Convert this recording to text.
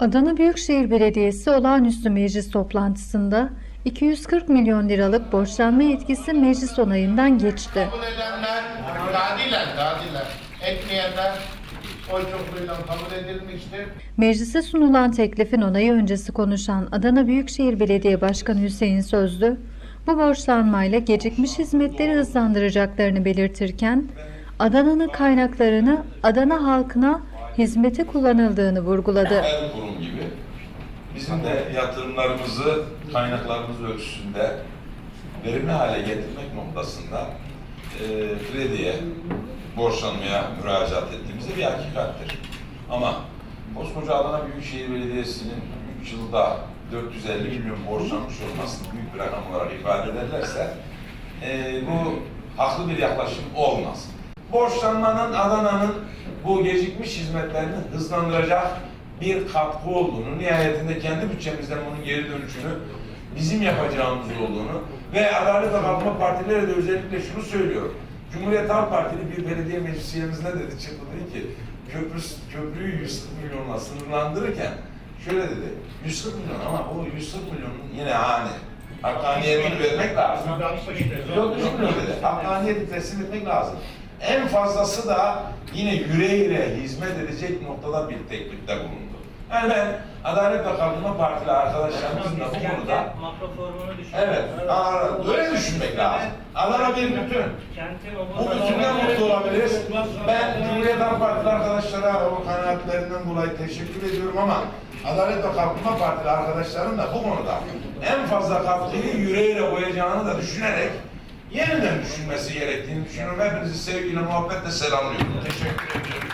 Adana Büyükşehir Belediyesi olağanüstü meclis toplantısında 240 milyon liralık borçlanma yetkisi meclis onayından geçti. Kabul edenler tadilen tadilen etmeyenler oy çokluğuyla kabul edilmiştir. Meclise sunulan teklifin onayı öncesi konuşan Adana Büyükşehir Belediye Başkanı Hüseyin Sözlü, bu borçlanmayla gecikmiş hizmetleri hızlandıracaklarını belirtirken, Adana'nın kaynaklarını Adana halkına hizmete kullanıldığını vurguladı. her kurum gibi bizim de yatırımlarımızı kaynaklarımız ölçüsünde verimli hale getirmek noktasında e, krediye, borçlanmaya müracaat ettiğimizde bir hakikattir. Ama koskoca Adana Büyükşehir Belediyesi'nin 3 yılda 450 milyon borçlanmış olmasını büyük bir rakam olarak ifade ederlerse e, bu haklı bir yaklaşım olmaz. Borçlanmanın Adana'nın bu gecikmiş hizmetlerini hızlandıracak bir katkı olduğunu, nihayetinde kendi bütçemizden bunun geri dönüşünü bizim yapacağımız olduğunu ve Adalet ve Kalkınma Partileri de özellikle şunu söylüyorum. Cumhuriyet Halk Partili bir belediye meclis üyemiz ne dedi? Çıktı dedi ki köprü, köprüyü 140 milyonla sınırlandırırken şöyle dedi. 140 milyon ama o 140 milyonun yine hani hakkaniyetini vermek lazım. 160 milyon dedi. Hakkaniyeti teslim etmek lazım. En fazlası da yine yüreğiyle hizmet edecek noktada bir teklifte bulundu. Yani ben Adalet ve Kalkınma Partili arkadaşlarımızın da bu konuda evet, Aa, öyle düşünmek lazım. Adana bir bütün. Bu bütünden mutlu olabiliriz. Ben Cumhuriyet Halk Partili arkadaşlara o kanaatlerinden dolayı teşekkür ediyorum ama Adalet ve Kalkınma Partili arkadaşların da bu konuda en fazla katkıyı yüreğiyle koyacağını da düşünerek yeniden düşünmesi gerektiğini düşünüyorum. Hepinizi sevgiyle, muhabbetle selamlıyorum. Teşekkür ediyorum.